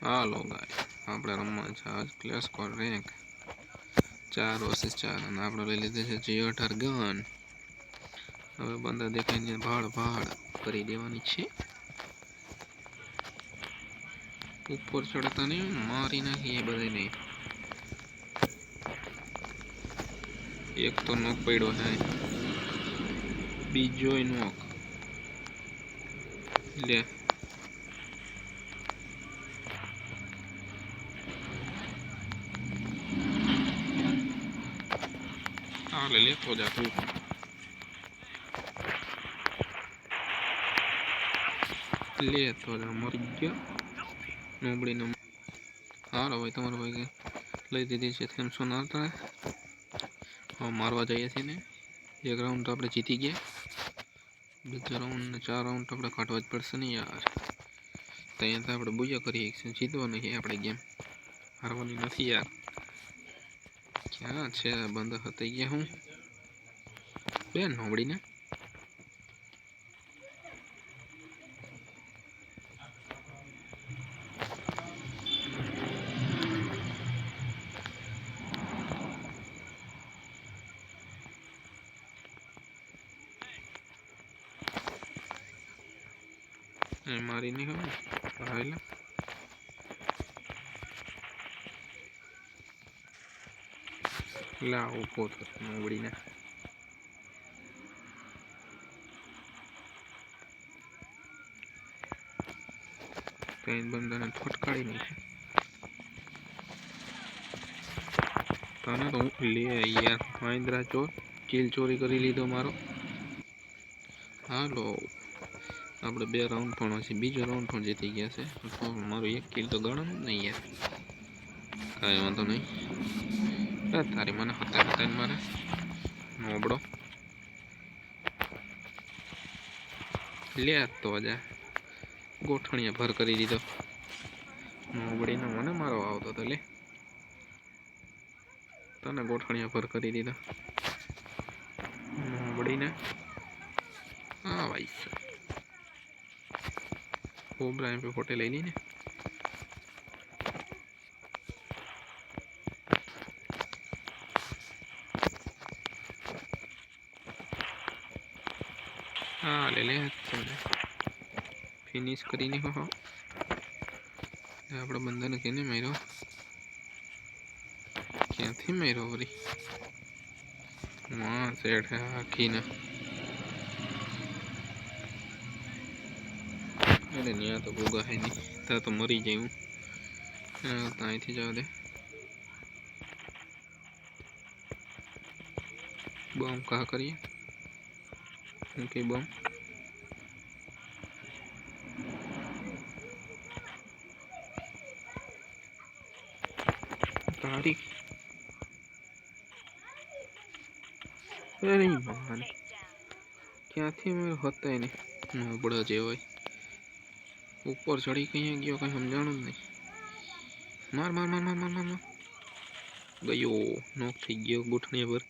હાલો ગાય આપણે રમવા છે આજ ક્લેસ કોલ રેન્ક ચાર વર્ષે ચાર અને આપણે લઈ લીધે છે જીઓ અઢાર ગન હવે બંદા દેખાઈને ભાડ ભાડ કરી દેવાની છે. ઉપર ચડતા નહીં મારી નાખીએ બધે નહીં એક તો નોક પડ્યો છે. બીજો નોક. લે. હાલે લેતો જા તું લેતો જા મરી ગયો નોબડીનો હાલો ભાઈ તમારો ભાઈ લઈ દીધી છે થેમસોન આવતા હવે મારવા જઈએ છીએ ને એક રાઉન્ડ તો આપણે જીતી ગયા બીજા રાઉન્ડ ને ચાર રાઉન્ડ આપણે કાઢવા જ પડશે ને યાર ત્યાં તો આપણે બુયા કરીએ છીએ જીતવા નહીં આપણે ગેમ હારવાની નથી યાર ક્યાં છે બંધ? હતી ગયા હું. બેન નોબડીને મારી નહીં હવે રાયલા લાવ ઊભો થશે નોબડીને કઈ બંદાને ફટકાડી નાખે. તને તો હું લે યાર, મહિન્દ્રા ચોર કિલ ચોરી કરી લીધો મારો. હાલો, આપણે બે રાઉન્ડ પણ હશે, બીજો રાઉન્ડ પણ જીતી ગયા છે. મારું એક કિલ તો ગણો નહીં યાર. કાંઈ વાંધો નહીં. તારી મને હતા હતા મારે. નોબડો લે તો જા. ગોઠણીએ ભર કરી દીધો. નોબડીને મને મારો આવતો તો લે. તને ગોઠણીએ ભર કરી દીધો. નોબડીને હા ભાઈ કોબરા એમ પે ફોટે લઈ લઈને હા, લે લે ફિનિશ કરીને, હો આપણે બંધન કેને માર્યો? ક્યાંથી માર્યો વળી માં સેઠ આખીને અરે ત્યાં તો ભોગા હે નહીં. ત્યાં તો મરી જાય હું. ત્યાંથી જવા દે બમ કા કરીએ? મૂકી બમ તારીખ અરે માન ક્યાંથી મેં હતા એને નબળા જે હોય ઉપર ચડી કઈ ગયો કઈ સમજાણું જ નહીં માર માર માર માર માર માર માર ગયો નોક થઈ ગયો ગોઠણી પર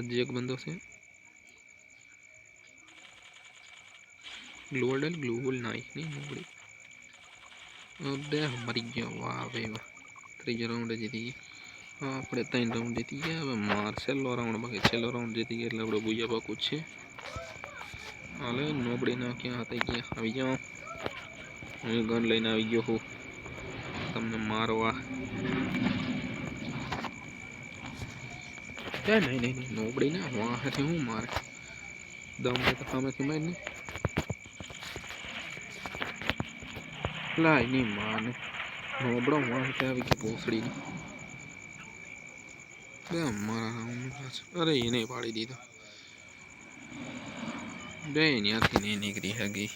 હજી એક બંદો છે ગ્લોવલ ગ્લોબલ નાઈસ નહીં નબળી મરી ગયો વાહ ભાઈ વાહ ત્રીજો રાઉન્ડ જીતી ગયા આપણે ત્રણ રાઉન્ડ જીતી ગયા. હવે માર છેલ્લો રાઉન્ડ બાકી છેલ્લો રાઉન્ડ જીતી ગયા એટલે આપણે ભૂયા પાકું છે. હાલે નોબડીના ક્યાં હતા ગયા? આવી જાઓ. હું ગન લઈને આવી ગયો હું તમને મારવા. નહીં નહીં નહીં. નોબડી ના. વાંહેથી હું મારે. દમ તો સામેથી મારી નહીં લાય નહીં માને નોબડો માણસ આવી ગયો ભોસડીની બે મારા અરે એને પાડી દીધો બે ત્યાંથી નહીં નીકળી હગી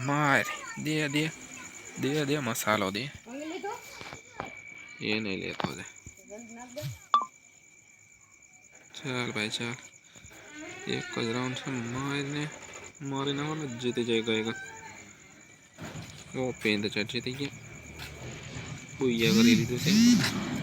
માર દે દે દે દે મસાલો દે એ નહીં લેતો છે ચાલ ભાઈ ચાલ એક જ રાઉન્ડ છે મારીને મારી નાખો જીતી જાય ગઈ ઓ પેન તો ચટ જીતી ગયા પૂજા કરી લીધું છે